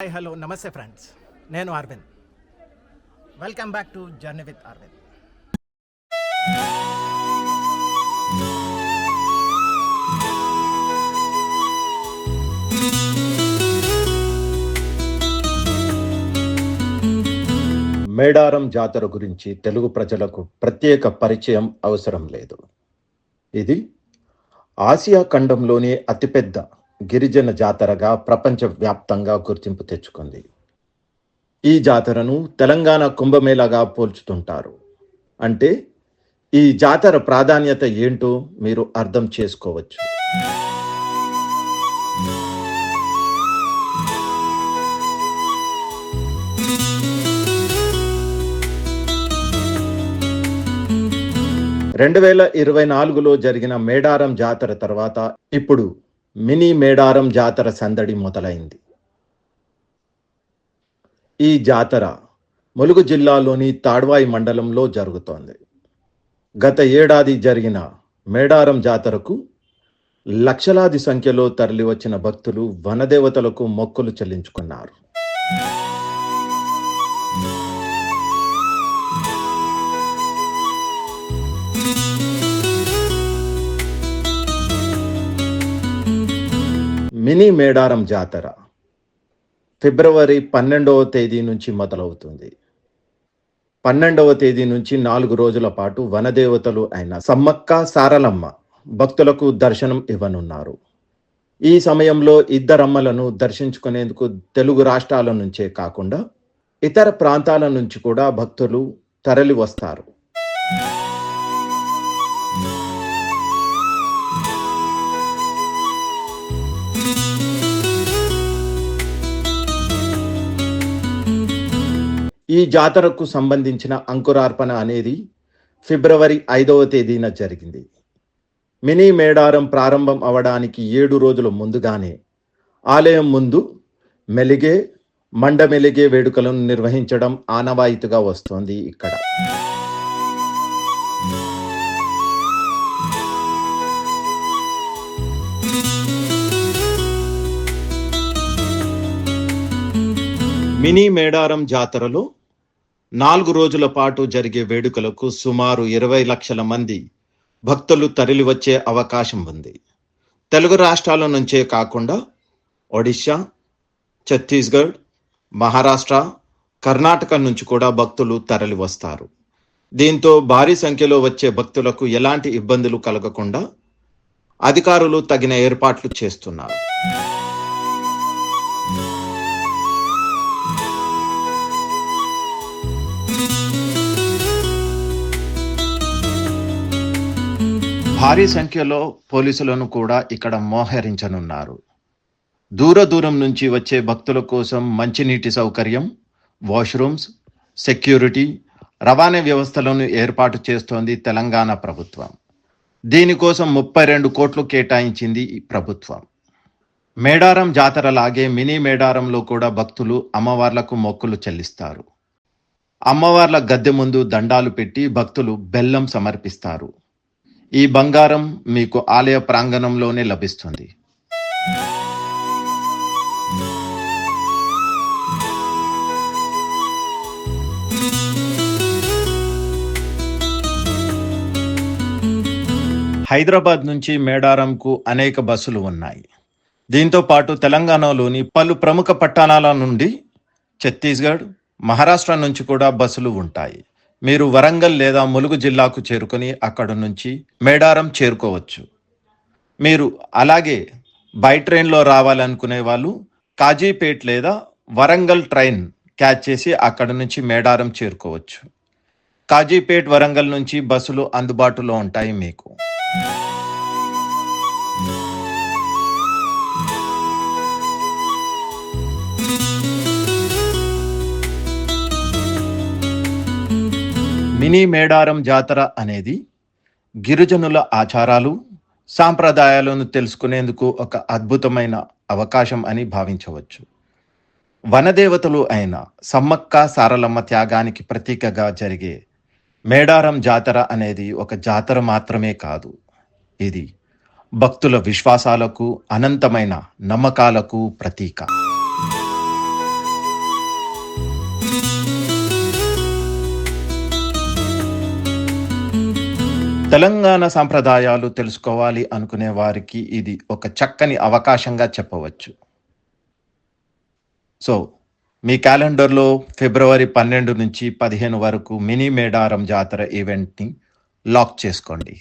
Hi hello నమస్తే friends. నేను Aravind. Welcome back to journey with Aravind. Medaram Jatara గురించి తెలుగు ప్రజలకు ప్రత్యేక పరిచయం అవసరం లేదు. ఇది ఆసియా ఖండంలోని అతిపెద్ద గిరిజన జాతరగా ప్రపంచవ్యాప్తంగా గుర్తింపు తెచ్చుకుంది. ఈ జాతరను తెలంగాణ కుంభమేళాగా పోల్చుతుంటారు. అంటే ఈ జాతర ప్రాధాన్యత ఏంటో మీరు అర్థం చేసుకోవచ్చు. రెండు వేల ఇరవై నాలుగులో జరిగిన మేడారం జాతర తర్వాత ఇప్పుడు మినీ మేడారం జాతర సందడి మొదలైంది. ఈ జాతర ములుగు జిల్లాలోని తాడ్వాయి మండలంలో జరుగుతోంది. గత ఏడాది జరిగిన మేడారం జాతరకు లక్షలాది సంఖ్యలో తరలివచ్చిన భక్తులు వనదేవతలకు మొక్కులు చెల్లించుకున్నారు. మినీ మేడారం జాతర ఫిబ్రవరి పన్నెండవ తేదీ నుంచి మొదలవుతుంది. పన్నెండవ తేదీ నుంచి నాలుగు రోజుల పాటు వనదేవతలు అయిన సమ్మక్క సారలమ్మ భక్తులకు దర్శనం ఇవ్వనున్నారు. ఈ సమయంలో ఇద్దరమ్మలను దర్శించుకునేందుకు తెలుగు రాష్ట్రాల నుంచే కాకుండా ఇతర ప్రాంతాల నుంచి కూడా భక్తులు తరలి వస్తారు ఈ జాతరకు సంబంధించిన అంకురార్పణ అనేది ఫిబ్రవరి ఐదవ తేదీన జరిగింది. మినీ మేడారం ప్రారంభం అవడానికి ఏడు రోజుల ముందుగానే ఆలయం ముందు మెలిగే మండ మెలిగే వేడుకలను నిర్వహించడం ఆనవాయితీగా వస్తోంది ఇక్కడ. మినీ మేడారం జాతరలో నాలుగు రోజుల పాటు జరిగే వేడుకలకు సుమారు ఇరవై లక్షల మంది భక్తులు తరలివచ్చే అవకాశం ఉంది. తెలుగు రాష్ట్రాల నుంచే కాకుండా ఒడిశా ఛత్తీస్గఢ్ మహారాష్ట్ర కర్ణాటక నుంచి కూడా భక్తులు తరలి వస్తారు. దీంతో భారీ సంఖ్యలో వచ్చే భక్తులకు ఎలాంటి ఇబ్బందులు కలగకుండా అధికారులు తగిన ఏర్పాట్లు చేస్తున్నారు. భారీ సంఖ్యలో పోలీసులను కూడా ఇక్కడ మోహరించనున్నారు. దూర దూరం నుంచి వచ్చే భక్తుల కోసం మంచినీటి సౌకర్యం వాష్రూమ్స్ సెక్యూరిటీ రవాణా వ్యవస్థలను ఏర్పాటు చేస్తోంది తెలంగాణ ప్రభుత్వం. దీనికోసం ముప్పై రెండు కోట్లు కేటాయించింది ఈ ప్రభుత్వం. మేడారం జాతరలాగే మినీ మేడారంలో కూడా భక్తులు అమ్మవార్లకు మొక్కులు చెల్లిస్తారు. అమ్మవార్ల గద్దె ముందు దండాలు పెట్టి భక్తులు బెల్లం సమర్పిస్తారు. ఈ బంగారం మీకు ఆలయ ప్రాంగణంలోనే లభిస్తుంది. హైదరాబాద్ నుంచి మేడారంకు అనేక బస్సులు ఉన్నాయి. దీంతో పాటు తెలంగాణలోని పలు ప్రముఖ పట్టణాల నుండి ఛత్తీస్గఢ్ మహారాష్ట్ర నుంచి కూడా బస్సులు ఉంటాయి. మీరు వరంగల్ లేదా ములుగు జిల్లాకు చేరుకొని అక్కడ నుంచి మేడారం చేరుకోవచ్చు. మీరు అలాగే బై ట్రైన్లో రావాలనుకునే వాళ్ళు కాజీపేట్ లేదా వరంగల్ ట్రైన్ క్యాచ్ చేసి అక్కడ నుంచి మేడారం చేరుకోవచ్చు. కాజీపేట్ వరంగల్ నుంచి బస్సులు అందుబాటులో ఉంటాయి మీకు. మినీ మేడారం జాతర అనేది గిరిజనుల ఆచారాలు సాంప్రదాయాలను తెలుసుకునేందుకు ఒక అద్భుతమైన అవకాశం అని భావించవచ్చు. వనదేవతలు అయిన సమ్మక్క సారలమ్మ త్యాగానికి ప్రతీకగా జరిగే మేడారం జాతర అనేది ఒక జాతర మాత్రమే కాదు. ఇది భక్తుల విశ్వాసాలకు అనంతమైన నమ్మకాలకు ప్రతీక. తెలంగాణ సాంప్రదాయాలు తెలుసుకోవాలి అనుకునే వారికి ఇది ఒక చక్కని అవకాశంగా చెప్పవచ్చు. సో మీ క్యాలెండర్లో ఫిబ్రవరి పన్నెండు నుంచి పదిహేను వరకు మినీ మేడారం జాతర ఈవెంట్ని లాక్ చేసుకోండి.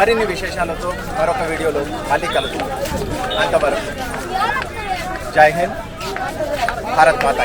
మరిన్ని విశేషాలతో మరొక వీడియోలో మళ్ళీ కలుగుతాం అంతవరకు జై హింద్ భారత్ మాతా